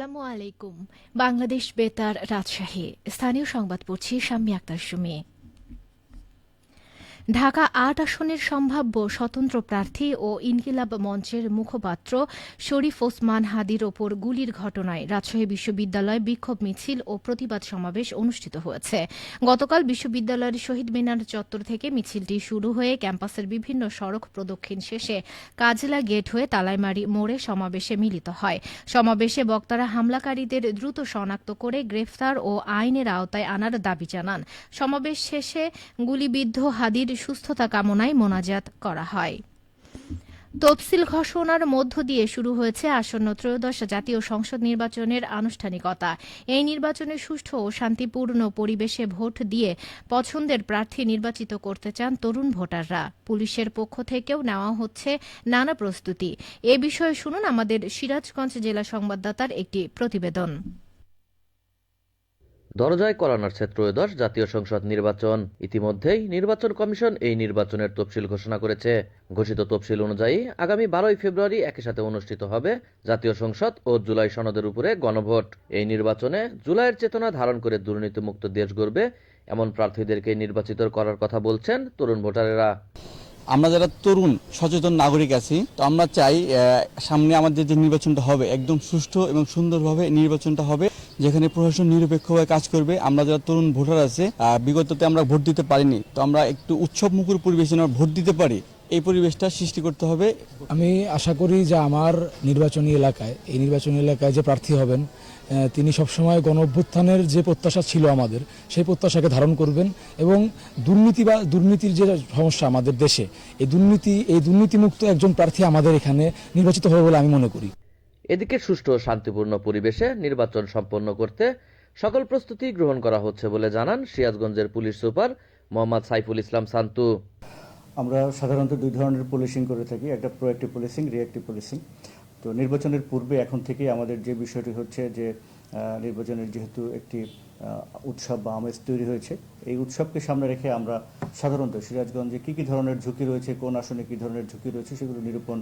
আসসালামু আলাইকুম। বাংলাদেশ বেতার রাজশাহী। স্থানীয় সংবাদ পড়ছি শাম্মী আক্তার সুমি। ঢাকা আট আসনের সম্ভাব্য স্বতন্ত্র প্রার্থী ও ইনকিলাব মঞ্চের মুখপাত্র শরীফ ওসমান হাদির ওপর গুলির ঘটনায় রাজশাহী বিশ্ববিদ্যালয়ে বিক্ষোভ মিছিল ও প্রতিবাদ সমাবেশ অনুষ্ঠিত হয়েছে। গতকাল বিশ্ববিদ্যালয়ের শহীদ মিনার চত্বর থেকে মিছিলটি শুরু হয়ে ক্যাম্পাসের বিভিন্ন সড়ক প্রদক্ষিণ শেষে কাজলা গেট হয়ে তালাইমারি মোড়ে সমাবেশে মিলিত হয়। সমাবেশে বক্তারা হামলাকারীদের দ্রুত শনাক্ত করে গ্রেফতার ও আইনের আওতায় আনার দাবি জানান। সমাবেশ শেষে গুলিবিদ্ধ হাদির সুস্থতা কামনায় মোনাজাত করা হয়। তফসিল ঘোষণার মধ্য দিয়ে শুরু হয়েছে আসন্ন ত্রয়োদশ জাতীয় সংসদ নির্বাচনের আনুষ্ঠানিকতা। এই নির্বাচনে সুষ্ঠু ও শান্তিপূর্ণ পরিবেশে ভোট দিয়ে পছন্দের প্রার্থী নির্বাচিত করতে চান তরুণ ভোটাররা। পুলিশের পক্ষ থেকেও নেওয়া হচ্ছে নানা প্রস্তুতি। এ বিষয়ে শুনুন আমাদের সিরাজগঞ্জ জেলা সংবাদদাতার একটি প্রতিবেদন। দরজায় করা নাড়ছে ত্রয়োদশ জাতীয় সংসদ নির্বাচন। ইতিমধ্যেই নির্বাচন কমিশন এই নির্বাচনের তফসিল ঘোষণা করেছে। ঘোষিত তফসিল অনুযায়ী আগামী বারোই ফেব্রুয়ারি একই সাথে অনুষ্ঠিত হবে জাতীয় সংসদ ও জুলাই সনদের উপরে গণভোট। এই নির্বাচনে জুলাইয়ের চেতনা ধারণ করে দুর্নীতিমুক্ত দেশ গড়বে এমন প্রার্থীদেরকে নির্বাচিত করার কথা বলছেন তরুণ ভোটারেরা। আমরা যারা তরুণ, সচেতন নাগরিক আছি, তো আমরা চাই সামনে আমাদের যে নির্বাচনটা হবে, একদম সুষ্ঠু এবং সুন্দরভাবে নির্বাচনটা হবে। যেখানে প্রশাসন নিরপেক্ষভাবে কাজ করবে, আমরা যারা তরুণ ভোটার আছে বিগততে আমরা ভোট দিতে পারিনি। তো আমরা একটু উৎসব মুখর পরিবেশে যেন ভোট দিতে পারি। এই পরিবেশটা সৃষ্টি করতে হবে। আমি আশা করি যে আমার নির্বাচনী এলাকায়, এই নির্বাচনী এলাকায় যে প্রার্থী হবেন তিনি সবসময় গণ অভ্যুত্থানের যে প্রত্যাশা ছিল আমাদের, সেই প্রত্যাশাকে ধারণ করবেন এবং দুর্নীতি বা দুর্নীতির যে সমস্যা আমাদের দেশে, এই দুর্নীতি, এই দুর্নীতিমুক্ত একজন প্রার্থী আমাদের এখানে নির্বাচিত হবে বলে আমি মনে করি। এদিকে সুষ্ঠু ও শান্তিপূর্ণ পরিবেশে নির্বাচন সম্পন্ন করতে সকল প্রস্তুতি গ্রহণ করা হচ্ছে বলে জানান সিরাজগঞ্জের পুলিশ সুপার মোহাম্মদ সাইফুল ইসলাম সান্তু। আমরা সাধারণত দুই ধরনের পুলিশিং করে থাকি, একটা প্রোঅ্যাক্টিভ পুলিশিং রিঅ্যাক্টিভ পুলিশিং তো নির্বাচনের পূর্বে এখন থেকেই আমাদের যে বিষয়টি হচ্ছে যে নির্বাচনের যেহেতু একটি উৎসব বা আমেজ তৈরি হয়েছে। এই উৎসবকে সামনে রেখে আমরা সাধারণত সিরাজগঞ্জে কী কী ধরনের ঝুঁকি রয়েছে, কোন আসনে কী ধরনের ঝুঁকি রয়েছে সেগুলো নিরূপণ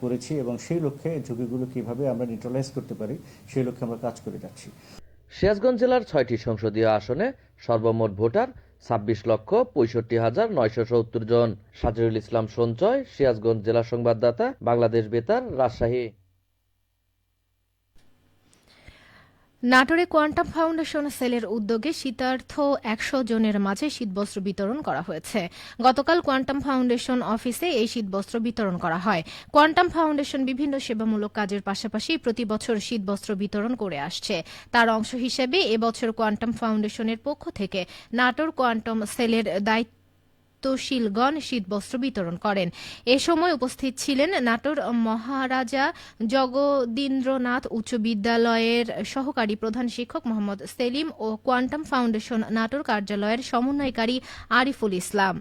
করেছি এবং সেই লক্ষ্যে ঝুঁকিগুলো কীভাবে আমরা নিউট্রালাইজ করতে পারি সেই লক্ষ্যে আমরা কাজ করে যাচ্ছি। সিরাজগঞ্জ জেলার ছয়টি সংসদীয় আসনে সর্বমোট ভোটার ছাব্বিশ লক্ষ পঁয়ষট্টি হাজার নয়শো সত্তর জন। সাজরুল ইসলাম সঞ্চয়, সিরাজগঞ্জ জেলা সংবাদদাতা, বাংলাদেশ বেতার, রাজশাহী। নাটোরে কোয়ান্টাম ফাউন্ডেশন সেলের উদ্যোগে শীতার্থ একশো জনের মাঝে শীতবস্ত্র বিতরণ করা হয়েছে। গতকাল কোয়ান্টাম ফাউন্ডেশন অফিসে এই শীতবস্ত্র বিতরণ করা হয়। কোয়ান্টাম ফাউন্ডেশন বিভিন্ন সেবামূলক কাজের পাশাপাশি প্রতি বছর শীতবস্ত্র বিতরণ করে আসছে। তার অংশ হিসেবে এবছর কোয়ান্টাম ফাউন্ডেশনের পক্ষ থেকে নাটোর কোয়ান্টাম সেলের দায়িত্ব দায়িত্বশীলগণ শীতবস্ত্র বিতরণ করেন। এ সময় উপস্থিত ছিলেন নাটোর মহারাজা জগদীন্দ্রনাথ উচ্চ বিদ্যালয়ের সহকারী প্রধান শিক্ষক মোহাম্মদ সেলিম ও কোয়ান্টাম ফাউন্ডেশন নাটোর কার্যালয়ের সমন্বয়কারী আরিফুল ইসলাম।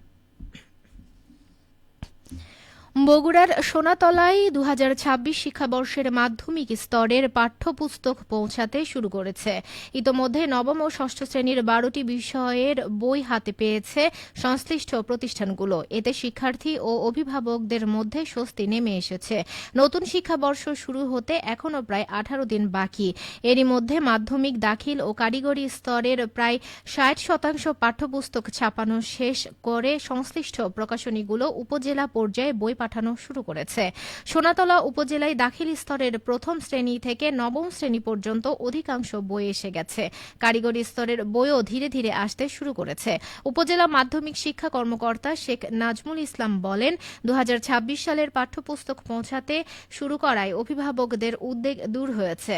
বগুড়ার সোনাতলায় দু হাজার ছাব্বিশ শিক্ষাবর্ষের মাধ্যমিক স্তরের পাঠ্যপুস্তক পৌঁছাতে শুরু করেছে। ইতোমধ্যে নবম ও ষষ্ঠ শ্রেণির বারোটি বিষয়ের বই হাতে পেয়েছে সংশ্লিষ্ট প্রতিষ্ঠানগুলো। এতে শিক্ষার্থী ও অভিভাবকদের মধ্যে স্বস্তি নেমে এসেছে। নতুন শিক্ষাবর্ষ শুরু হতে এখনও প্রায় আঠারো দিন বাকি। এরই মধ্যে মাধ্যমিক, দাখিল ও কারিগরি স্তরের প্রায় ষাট শতাংশ পাঠ্যপুস্তক ছাপানো শেষ করে সংশ্লিষ্ট প্রকাশনীগুলো উপজেলা পর্যায়ে বই পাঠানো শুরু করেছে। সোনাতলা উপজেলায় দাখিল স্তরের প্রথম শ্রেণি থেকে নবম শ্রেণি পর্যন্ত অধিকাংশ বই এসে গেছে। কারিগরি স্তরের বইও ধীরে ধীরে আসতে শুরু করেছে। উপজেলা মাধ্যমিক শিক্ষা কর্মকর্তা শেখ নাজমুল ইসলাম বলেন দু হাজার ছাব্বিশ সালের পাঠ্যপুস্তক পৌঁছাতে শুরু করায় অভিভাবকদের উদ্বেগ দূর হয়েছে।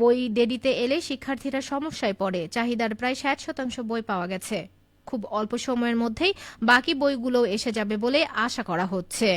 বই দেরিতে এলে শিক্ষার্থীরা সমস্যায় পড়ে। চাহিদার প্রায় ষাট শতাংশ বই পাওয়া গেছে। খুব অল্প সময়ের মধ্যেই বাকি বইগুলো এসে যাবে বলে আশা করা হচ্ছে।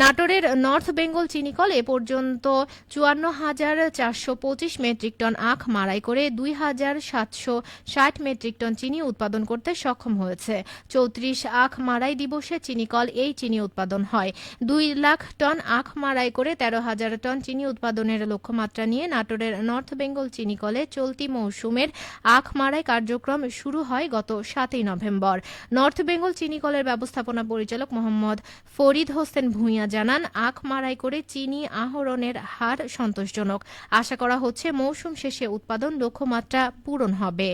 নাটোরের নর্থ বেঙ্গল চিনিকল এ পর্যন্ত চুয়ান্ন হাজার চারশো পঁচিশ মেট্রিক টন আখ মাড়াই করে দুই হাজার সাতশো ষাট মেট্রিক টন চিনি উৎপাদন করতে সক্ষম হয়েছে। চৌত্রিশ আখ মাড়াই দিবসে চিনিকল এই চিনি উৎপাদন হয়। দুই লাখ টন আখ মাড়াই করে তেরো হাজার টন চিনি উৎপাদনের লক্ষ্যমাত্রা নিয়ে নাটোরের নর্থ বেঙ্গল চিনিকলে চলতি মৌসুমের আখ মাড়াই কার্যক্রম শুরু হয় গত সাতই নভেম্বর। নর্থ বেঙ্গল চিনিকলের ব্যবস্থাপনা পরিচালক মোহাম্মদ ফরিদ হোসেন ভূঁইয়া জানান, আখ মারাই করে চিনি আহরণের হার সন্তোষজনক। আশা করা হচ্ছে মৌসুম শেষে উৎপাদন লক্ষ্যমাত্রা পূরণ হবে।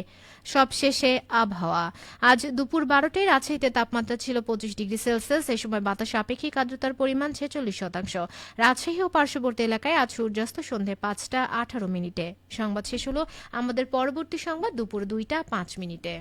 সবশেষে আবহাওয়া। আজ দুপুর বারোটায় রাজশাহীতে তাপমাত্রা ছিল পঁচিশ ডিগ্রি সেলসিয়াস। এ সময় বাতাস আপেক্ষিক আর্দ্রতার পরিমাণ ছেচল্লিশ শতাংশ। রাজশাহী ও পার্শ্ববর্তী এলাকায় আজ সূর্যাস্ত সন্ধে পাঁচটা আঠারো মিনিটে। সংবাদ শেষ হলো আমাদের পরবর্তী সংবাদ দুপুর দুইটা পাঁচ মিনিটে।